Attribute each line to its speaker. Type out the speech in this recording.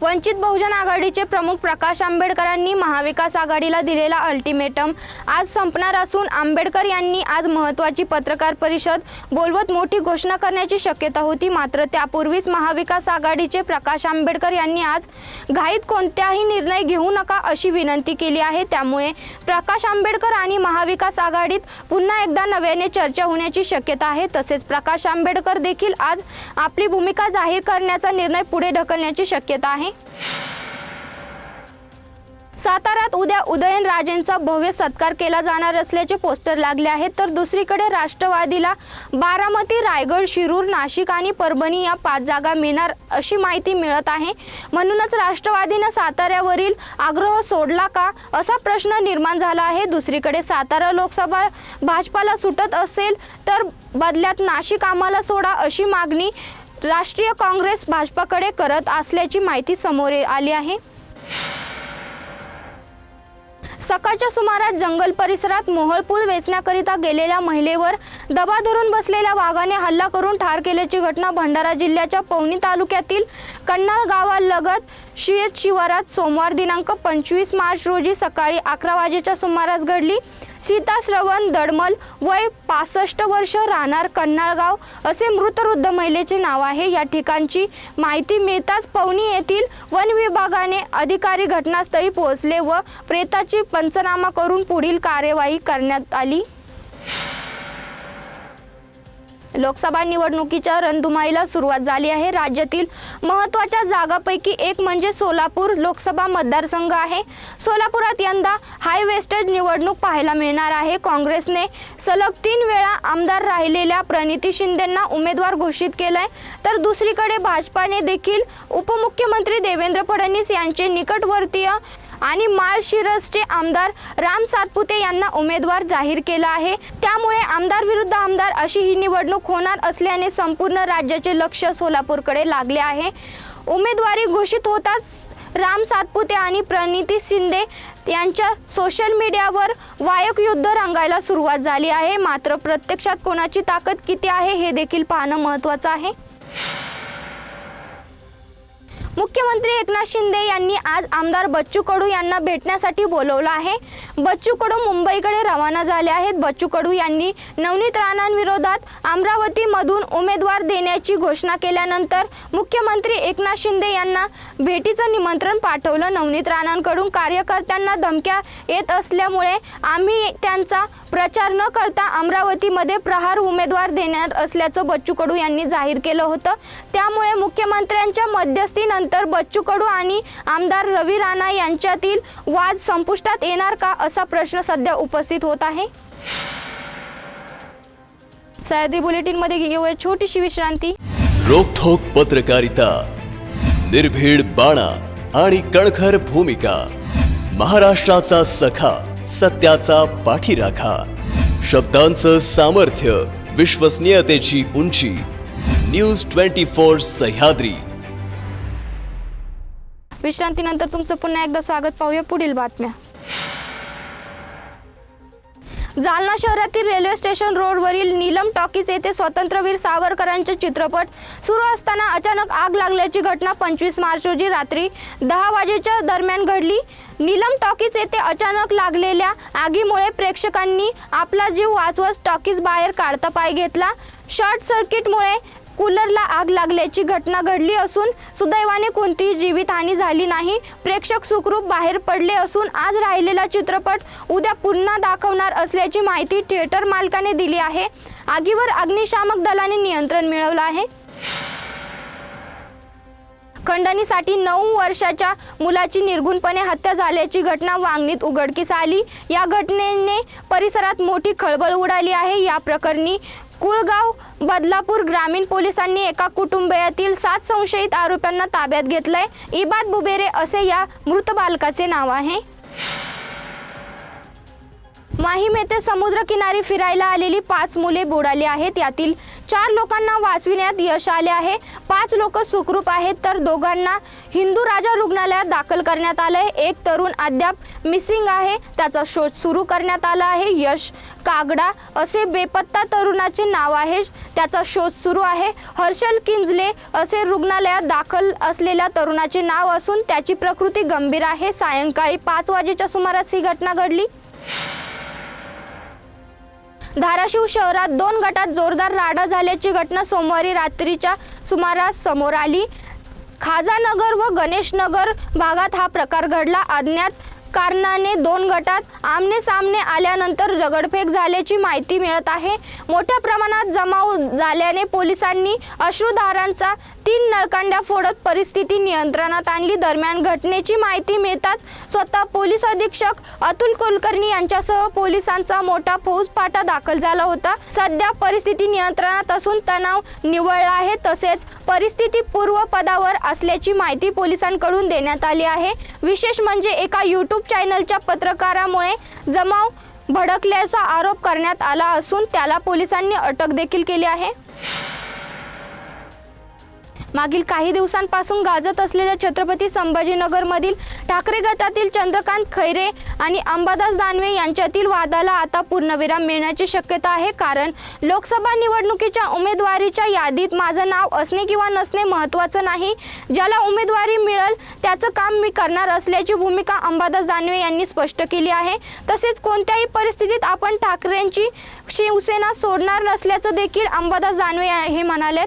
Speaker 1: वंचित बहुजन आघाडीचे प्रमुख प्रकाश आंबेडकरांनी महाविकास आघाडीला दिलेला अल्टिमेटम आज संपणार असून आंबेडकर यांनी आज महत्त्वाची पत्रकार परिषद बोलवत मोठी घोषणा करण्याची शक्यता होती. मात्र त्यापूर्वीच महाविकास आघाडीचे प्रकाश आंबेडकर यांनी आज घाईत कोणत्याही निर्णय घेऊ नका अशी विनंती केली आहे. त्यामुळे प्रकाश आंबेडकर आणि महाविकास आघाडीत पुन्हा एकदा नव्याने चर्चा होण्याची शक्यता आहे. तसेच प्रकाश आंबेडकर देखील आज आपली भूमिका जाहीर करण्याचा निर्णय पुढे ढकलण्याची शक्यता आहे. साताऱ्यात उद्या उदयनराजेंचा भव्य सत्कार केला जाणार असल्याचे पोस्टर लागले आहेत. तर दुसरीकडे राष्ट्रवादीला बारामती रायगड शिरूर नाशिक आणि परभणी या पाच जागा मिळणार अशी माहिती मिळत आहे. म्हणूनच राष्ट्रवादीनं साताऱ्यावरील आग्रह सोडला का असा प्रश्न निर्माण झाला आहे. दुसरीकडे सातारा लोकसभा भाजपाला सुटत असेल तर बदल्यात नाशिक आम्हाला सोडा अशी मागणी राष्ट्रीय काँग्रेस भाजपाकडे करत असल्याची माहिती समोर आली आहे. सकाळच्या सुमारास जंगल परिसरात मोहळपूल वेचण्याकरिता गेलेल्या महिलेवर दबा धरून बसलेल्या वाघाने हल्ला करून ठार केल्याची घटना भंडारा जिल्ह्याच्या पवनी तालुक्यातील कन्नाळ गावालगत शियत शिवारात सोमवार दिनांक पंचवीस मार्च रोजी सकाळी अकरा वाजेच्या सुमारास घडली. सीता श्रवण दडमल वय पासष्ट वर्ष राहणार कन्नाळगाव असे मृतवृद्ध महिलेचे नाव आहे. या ठिकाणची माहिती मिळताच पवनी येथील वन विभागाने अधिकारी घटनास्थळी पोहोचले व प्रेताची पंचनामा करून पुढील कार्यवाही करण्यात आली. लोकसभा निवडणुकीच्या रणधुमाईला सुरुवात झाली आहे. राज्यातील महत्त्वाच्या जागापैकी एक म्हणजे सोलापूर लोकसभा मतदारसंघ आहे. सोलापुरात यंदा हाय वेस्टेज निवडणूक पाहायला मिळणार आहे. काँग्रेसने सलग तीन वेळा आमदार राहिलेल्या प्रणिती शिंदेंना उमेदवार घोषित केलंय. तर दुसरीकडे भाजपाने देखील उपमुख्यमंत्री देवेंद्र फडणवीस यांचे निकटवर्तीय आणि माळशिरसचे आमदार राम सातपुते यांना उमेदवार जाहीर केला आहे. त्यामुळे आमदार विरुद्ध आमदार अशी ही निवडणूक होणार असल्याने संपूर्ण राज्याचे लक्ष सोलापूरकडे लागले आहे. उमेदवारी घोषित होताच राम सातपुते आणि प्रणिती शिंदे यांच्या सोशल मीडियावर वायक युद्ध रंगायला सुरुवात झाली आहे. मात्र प्रत्यक्षात कोणाची ताकद किती आहे हे देखील पाहणं महत्त्वाचं आहे. मुख्यमंत्री एकनाथ शिंदे यांनी आज आमदार बच्चू कडू यांना भेटण्यासाठी बोलवलं आहे. बच्चू कडू मुंबईकडे रवाना झाले आहेत. बच्चू कडू यांनी नवनीत राणांविरोधात अमरावतीमधून उमेदवार देण्याची घोषणा केल्यानंतर मुख्यमंत्री एकनाथ शिंदे यांना भेटीचं निमंत्रण पाठवलं. नवनीत राणांकडून कार्यकर्त्यांना धमक्या येत असल्यामुळे आम्ही त्यांचा प्रचार न करता अमरावतीमध्ये प्रहार उमेदवार देणार असल्याचं बच्चू कडू यांनी जाहीर केलं होतं. त्यामुळे मुख्यमंत्र्यांच्या मध्यस्थीनंतर बच्चू कडू आणि आमदार रवी राणा यांच्यातील वाद संपुष्टात येणार का असा प्रश्न सध्या उपस्थित होत आहे? सह्याद्री बुलेटिनमध्ये घेऊया छोटीशी विश्रांती.
Speaker 2: रोखोक पत्रकारिता निर्भीड बाणा आणि कणखर भूमिका महाराष्ट्राचा सखा सत्याचा पाठीराखा शब्दांचं सामर्थ्य विश्वसनीयतेची उंची न्यूज ट्वेंटी फोर सह्याद्री.
Speaker 1: विश्रांतीनंतर तुमचं पुन्हा एकदा स्वागत पाहूया. पुढील बातम्या. जालना शहरातील रेल्वे स्टेशन रोडवरील नीलम टॉकीज येथे स्वातंत्र्यवीर सावरकरांचे चित्रपट सुरू असताना अचानक आग लागल्याची घटना पंचवीस मार्च रोजी रात्री दहा वाजेच्या दरम्यान घडली. नीलम टॉकीज येथे अचानक लागलेल्या आगीमुळे प्रेक्षकांनी आपला जीव वाचवत टॉकीज बाहेर काढता पाय घेतला. शॉर्ट सर्किटमुळे कूलरला आग लागल्याची घटना घडली असून सुदैवाने कोणतीही जीवितहानी झाली नाही. प्रेक्षक सुखरूप बाहेर पडले असून आज राहिलेला चित्रपट उद्या पुन्हा दाखवणार असल्याची माहिती थिएटर मालकाने दिली आहे. आगीवर अग्निशामक दलाने नियंत्रण मिळवलं आहे. खंडणीसाठी नऊ वर्षाच्या मुलाची निर्गुणपणे हत्या झाल्याची घटना वांगणीत उघडकीस आली. या घटनेने परिसरात मोठी खळबळ उडाली आहे. या प्रकरणी कुळगाव बदलापूर ग्रामीण पोलिसांनी एका कुटुंबियातील सात संशयित आरोप्यांना ताब्यात घेतलंय. इबाद बुबेरे असे या मृत बालकाचे नाव आहे. माहीम येथे समुद्रकिनारी फिरायला आलेली पाच मुले बुडाली आहेत. यातील चार लोकांना वाचविण्यात यश आले आहे. पाच लोक सुखरूप आहेत तर दोघांना हिंदू राजा रुग्णालयात दाखल करण्यात आलं आहे एक तरुण अद्याप मिसिंग आहे. त्याचा शोध सुरू करण्यात आला आहे. यश कागडा असे बेपत्ता तरुणाचे नाव आहे. त्याचा शोध सुरू आहे. हर्षल किंजले असे रुग्णालयात दाखल असलेल्या तरुणाचे नाव असून त्याची प्रकृती गंभीर आहे. सायंकाळी पाच वाजेच्या सुमारास ही घटना घडली. धाराशिव शहरात दोन गटात जोरदार राडा झाल्याची घटना सोमवारी रात्रीच्या सुमारास समोर आली. खाजानगर व गणेशनगर भागात हा प्रकार घडला. अज्ञात कारणाने दोन गटात आमने सामने आल्यानंतर दगडफेक झाल्याची माहिती मिळत आहे. मोठ्या प्रमाणात जमाव झाल्याने पोलिसांनी अश्रुधारांचा तीन नळकांड्या फोडत परिस्थिती नियंत्रणात आणली. दरम्यान घटनेची माहिती मिळताच स्वतः पोलीस अधीक्षक अतुल कुलकर्णी यांच्यासह पोलिसांचा मोठा फौजफाटा दाखल झाला होता. सध्या परिस्थिती नियंत्रणात असून तणाव निवळला आहे. तसेच परिस्थिती पूर्वपदावर असल्याची माहिती पोलिसांकडून देण्यात आली आहे. विशेष म्हणजे एका यूट्यूब चॅनलच्या पत्रकारामुळे जमाव भडकल्याचा आरोप करण्यात आला असून त्याला पोलिसांनी अटक देखील केली आहे. मागील काही दिवसांपासून गाजत असलेल्या छत्रपती संभाजीनगरमधील ठाकरे गटातील चंद्रकांत खैरे आणि अंबादास दानवे यांच्यातील वादाला आता पूर्णविराम मिळण्याची शक्यता आहे. कारण लोकसभा निवडणुकीच्या उमेदवारीच्या यादीत माझं नाव असणे किंवा नसणे महत्त्वाचं नाही. ज्याला उमेदवारी मिळेल त्याचं काम मी करणार असल्याची भूमिका अंबादास दानवे यांनी स्पष्ट केली आहे. तसेच कोणत्याही परिस्थितीत आपण ठाकरेंची शिवसेना सोडणार नसल्याचं देखील अंबादास दानवे हे म्हणालेत.